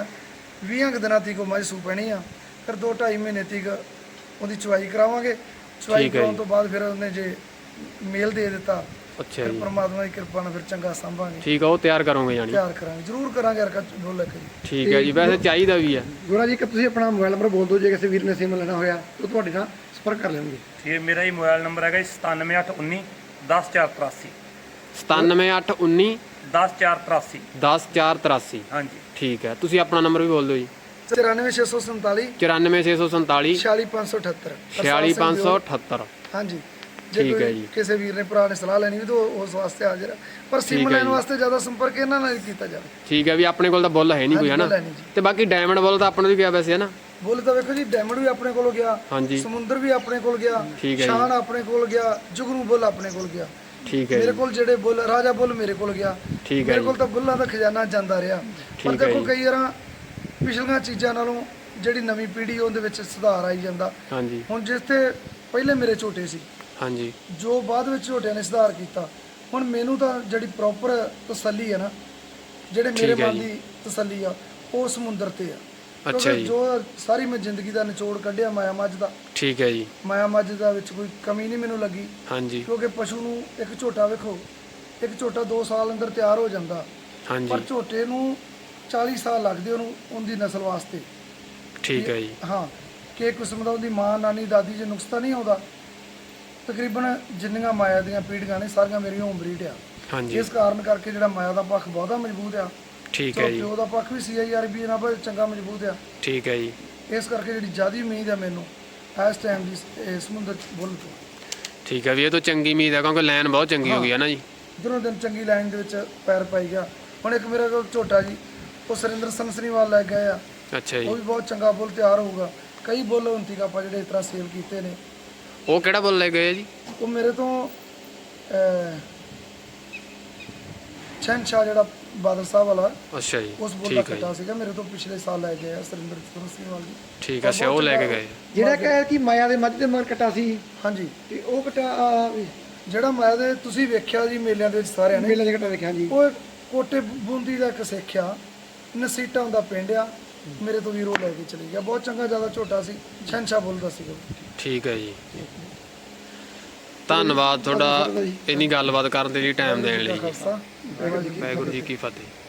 20 ਕੁ ਦਿਨਾਂ ਤੀਕ ਉਹ ਮੱਝ ਸੂ ਪੈਣੀ ਆ। ਫਿਰ 2 2.5 ਮਹੀਨੇ ਤੀਕ ਉਹਦੀ ਚਵਾਈ ਕਰਾਵਾਂਗੇ। ਠੀਕ ਹੈ ਕਰਾਉਣ ਜੀ। ਤੋਂ ਬਾਅਦ ਫਿਰ ਉਹਨੇ ਜੇ ਮੇਲ ਦੇ ਦਿੱਤਾ ਅੱਛਾ ਜੀ। ਪਰਮਾਤਮਾ ਦੀ ਕਿਰਪਾ ਨਾਲ ਫਿਰ ਚੰਗਾ ਸੰਭਾਂਗੇ। ਠੀਕ ਆ ਉਹ ਤਿਆਰ ਕਰੋਗੇ ਜਾਨੀ ਤਿਆਰ ਕਰਾਂਗੇ ਜ਼ਰੂਰ ਕਰਾਂਗੇ ਹਰਕਤ ਬੋਲ ਕੇ ਜੀ। ਠੀਕ ਹੈ ਜੀ ਵੈਸੇ ਚਾਹੀਦਾ ਵੀ ਹੈ ਗੋਰਾ ਜੀ ਕਿ ਤੁਸੀਂ ਆਪਣਾ ਮੋਬਾਈਲ ਨੰਬਰ ਬੋਲ ਦਿਓ ਜੇ ਕਿਸੇ ਵੀਰ ਨੇ ਸਿਮ ਲੈਣਾ ਹੋਇਆ ਤਾਂ ਤੁਹਾਡੇ ਨਾਲ ਸੰਪਰਕ ਕਰ ਲੈਣਗੇ ਤੇ ਮੇਰਾ ਹੀ ਮੋਬਾਈਲ ਨੰਬਰ ਹੈਗਾ ਜੀ 97819 10483 97819 10483 10483 ਹਾਂਜੀ। ਠੀਕ ਹੈ ਤੁਸੀਂ ਆਪਣਾ ਨੰਬਰ ਵੀ ਬੋਲ ਦਿਓ ਜੀ। 94647 94647 46578 46578 ਹਾਂਜੀ। ਜੇ ਠੀਕ ਹੈ ਕੋਈ ਜੀ। ਕਿਸੇ ਵੀਰ ਨੇ ਭਰਾ ਨੇ ਸਲਾਹ ਲੈਣੀ ਵੀ ਤਾਂ ਉਹ ਉਸ ਵਾਸਤੇ ਹਾਜ਼ਰ ਹੈ। ਪਰ ਸਿਮ ਲੈਣ। ਵਾਸਤੇ ਜ਼ਿਆਦਾ ਸੰਪਰਕ ਇਹਨਾਂ ਨਾਲ ਹੀ ਕੀਤਾ ਜਾਵੇ। ਠੀਕ ਹੈ ਵੀ ਆਪਣੇ ਕੋਲ ਤਾਂ ਬੁੱਲ ਹੈ ਨਹੀਂ ਕੋਈ ਹਨਾ ਜੀ। ਤੇ ਬਾਕੀ ਡਾਇਮੰਡ ਬੁੱਲ ਤਾਂ ਆਪਾਂ ਨੂੰ ਵੀ ਗਿਆ ਵੈਸੇ ਹੈ ਨਾ? ਬੁੱਲ ਤਾਂ ਵੇਖੋ ਜੀ ਡੈਮਡ ਵੀ ਆਪਣੇ ਕੋਲ ਗਿਆ ਹਾਂਜੀ। ਸਮੁੰਦਰ ਵੀ ਆਪਣੇ ਕੋਲ ਗਿਆ ਠੀਕ ਹੈ ਜੀ। ਸ਼ਾਨ ਆਪਣੇ ਕੋਲ ਗਿਆ ਜੁਗਨੂ ਬੁੱਲ ਆਪਣੇ ਕੋਲ ਗਿਆ। ਠੀਕ ਹੈ ਮੇਰੇ ਕੋਲ ਜਿਹੜੇ ਬੁੱਲ ਰਾਜਾ ਬੁੱਲ ਮੇਰੇ ਕੋਲ ਗਿਆ। ਠੀਕ ਹੈ ਮੇਰੇ ਕੋਲ ਤਾਂ ਬੁੱਲਾਂ ਦਾ ਖਜ਼ਾਨਾ ਜਾਂਦਾ ਰਿਹਾ। ਪਰ ਠੀਕ ਹੈ ਦੇਖੋ। ਕਈ ਵਾਰਾਂ ਪਿਛਲੀਆਂ ਚੀਜ਼ਾਂ ਨਾਲੋਂ ਜਿਹੜੀ ਨਵੀਂ ਪੀੜ੍ਹੀ ਉਹਦੇ ਵਿੱਚ ਸੁਧਾਰ ਆਈ ਜਾਂਦਾ। ਹਾਂਜੀ। ਹੁਣ ਜਿਸ ਤੇ ਪਹਿਲੇ ਮੇਰੇ ਝੋਟੇ ਸੀ ਹਾਂਜੀ। ਜੋ ਬਾਅਦ ਵਿੱਚ ਝੋਟਿਆਂ ਨੇ ਸੁਧਾਰ ਕੀਤਾ। ਹੁਣ ਮੈਨੂੰ ਤਾਂ ਜਿਹੜੀ ਪ੍ਰੋਪਰ ਤਸੱਲੀ ਹੈ ਨਾ ਜਿਹੜੇ ਮੇਰੇ ਠੀਕ ਹੈ ਮਨ ਜੀ। ਦੀ ਤਸੱਲੀ ਆ ਉਹ ਸਮੁੰਦਰ ਤੇ ਆ। ਅੱਛਾ ਕਿਉਂਕਿ ਜੀ। ਜੋ ਸਾਰੀ ਮੈਂ ਜ਼ਿੰਦਗੀ ਦਾ ਨਿਚੋੜ ਕੱਢਿਆ ਮਾਇਆ ਮੱਝ ਦਾ। ਠੀਕ ਹੈ ਜੀ। ਮਾਇਆ ਮੱਝ ਦਾ ਵਿੱਚ ਕੋਈ ਕਮੀ ਨਹੀਂ ਮੈਨੂੰ ਲੱਗੀ। ਹਾਂਜੀ। ਕਿਉਂਕਿ ਪਸ਼ੂ ਨੂੰ ਇੱਕ ਝੋਟਾ ਵੇਖੋ ਇੱਕ ਝੋਟਾ 2 ਸਾਲ ਅੰਦਰ ਤਿਆਰ ਹੋ ਜਾਂਦਾ। ਹਾਂਜੀ। ਪਰ ਝੋਟੇ ਨੂੰ 40 ਸਾਲ ਲੱਗਦੇ ਉਹਨੂੰ ਉਹਦੀ ਨਸਲ ਵਾਸਤੇ। ਠੀਕ ਹੈ ਜੀ। ਹਾਂ ਕਿ ਕਿਸਮ ਦਾ ਉਹਦੀ ਮਾਂ ਨਾਨੀ ਦਾਦੀ ਜੇ ਨੁਕਸ ਤਾਂ ਨਹੀਂ ਆਉਂਦਾ ਤਕਰੀਬਨ ਜਿੰਨੀਆਂ ਮਾਇਆ ਦੀਆਂ ਪੀੜ੍ਹੀਆਂ ਨੇ ਸਾਰੀਆਂ ਮੇਰੀਆਂ ਬਰੀਡ ਆ। ਹਾਂਜੀ। ਇਸ ਕਾਰਨ ਕਰਕੇ ਜਿਹੜਾ ਮਾਇਆ ਦਾ ਪੱਖ ਬਹੁਤਾ ਮਜ਼ਬੂਤ ਆ। ਠੀਕ ਹੈ ਜੀ। ਪਿਓ ਦਾ ਪੱਖ ਵੀ ਸੀਆਈਆਰਬੀ ਨਾਲ ਬਹੁਤ ਚੰਗਾ ਮਜ਼ਬੂਤ ਆ। ਠੀਕ ਹੈ ਜੀ। ਇਸ ਕਰਕੇ ਜਿਹੜੀ ਜਿਆਦੀ ਉਮੀਦ ਆ ਮੈਨੂੰ ਇਸ ਟਾਈਮ ਦੀ ਸਮੁੰਦਰ ਬੁੱਲ ਤੋਂ। ਠੀਕ ਹੈ ਵੀ ਇਹ ਤੋਂ ਚੰਗੀ ਉਮੀਦ ਹੈ ਕਿਉਂਕਿ ਲਾਈਨ ਬਹੁਤ ਚੰਗੀ ਹੋ ਗਈ ਹੈ ਨਾ ਜੀ। ਦਿਨੋਂ ਦਿਨ ਚੰਗੀ ਲਾਈਨ ਦੇ ਵਿੱਚ ਪੈਰ ਪਾਈ ਗਿਆ। ਹੁਣ ਇੱਕ ਮੇਰਾ ਕੋਲ ਝੋਟਾ ਜੀ ਉਹ ਸੁਰਿੰਦਰ ਸੰਸਰੀਵਾਲ ਲੈ ਗਏ ਆ ਅੱਛਾ ਜੀ। ਉਹ ਵੀ ਬਹੁਤ ਚੰਗਾ ਬੁੱਲ ਤਿਆਰ ਹੋਊਗਾ। ਕਈ ਬੁੱਲ ਹੁਣ ਤੀਕ ਆਪਾਂ ਜਿਹੜੇ ਇਸ ਤਰ੍ਹਾਂ ਸੇਲ ਕੀਤੇ ਨੇ। ਉਹ ਕਿਹੜਾ ਬੁੱਲ ਲੈ ਗਏ ਜੀ? ਉਹ ਮੇਰੇ ਤੋਂ ਅਹ, ਸ਼ਹਿਨਸ਼ਾਹ ਜਿਹੜਾ ਬਾਦਲ ਸਾਹਿਬ ਵਾਲਾ ਅੱਛਾ ਜੀ ਉਸ ਬੁੱਲ ਦਾ ਠੀਕ ਹੈ ਜੀ। ਕੱਟਾ ਸੀਗਾ ਮੇਰੇ ਤੋਂ ਪਿਛਲੇ ਸਾਲ ਲੈ ਗਏ ਆ ਸੁਰਿੰਦਰ ਸੰਸਰੀਵਾਲ ਜੀ। ਠੀਕ ਹੈ ਅੱਛਾ ਉਹ ਲੈ ਕੇ ਗਏ। ਜਿਹੜਾ ਕਿ ਕਿ ਮਾਇਆ ਦੇ ਮੱਝ ਦੇ ਮਗਰ ਕਟਾ ਸੀ। ਹਾਂਜੀ। ਤੇ ਉਹ ਕਟਾ ਆ, ਜਿਹੜਾ ਮੈਂ ਦੇ ਤੁਸੀਂ ਵੇਖਿਆ ਜੀ ਮੇਲਿਆਂ ਦੇ ਵਿੱਚ ਸਾਰਿਆਂ ਨੇ? ਮੇਲੇ ਦੇ ਕਟਾ ਦੇਖਿਆ ਜੀ ਉਹ ਕੋਟੇ ਬੂੰਦੀ ਦਾ ਇੱਕ ਸਿੱਖਿਆ ਨਸੀਟਾਂ ਦਾ ਪਿੰਡ ਆ। ਮੇਰੇ ਤੋਂ ਵੀਰੋ ਲੈ ਕੇ ਚਲੀ ਗਿਆ। ਬਹੁਤ ਚੰਗਾ ਜ਼ਿਆਦਾ ਝੋਟਾ ਸੀ। ਸ਼ਹਿਨਸ਼ਾਹ ਬੁੱਲ ਦਾ ਸੀਗਾ ਠੀਕ ਹੈ ਜੀ। ਧੰਨਵਾਦ ਤੁਹਾਡਾ। ਇੰਨੀ ਗੱਲਬਾਤ ਕਰਨ ਦੇ ਲਈ ਟਾਈਮ ਦੇਣ ਲਈ। ਜੀ ਵਾਹਿਗੁਰੂ ਜੀ ਕੀ ਫਤਿਹ।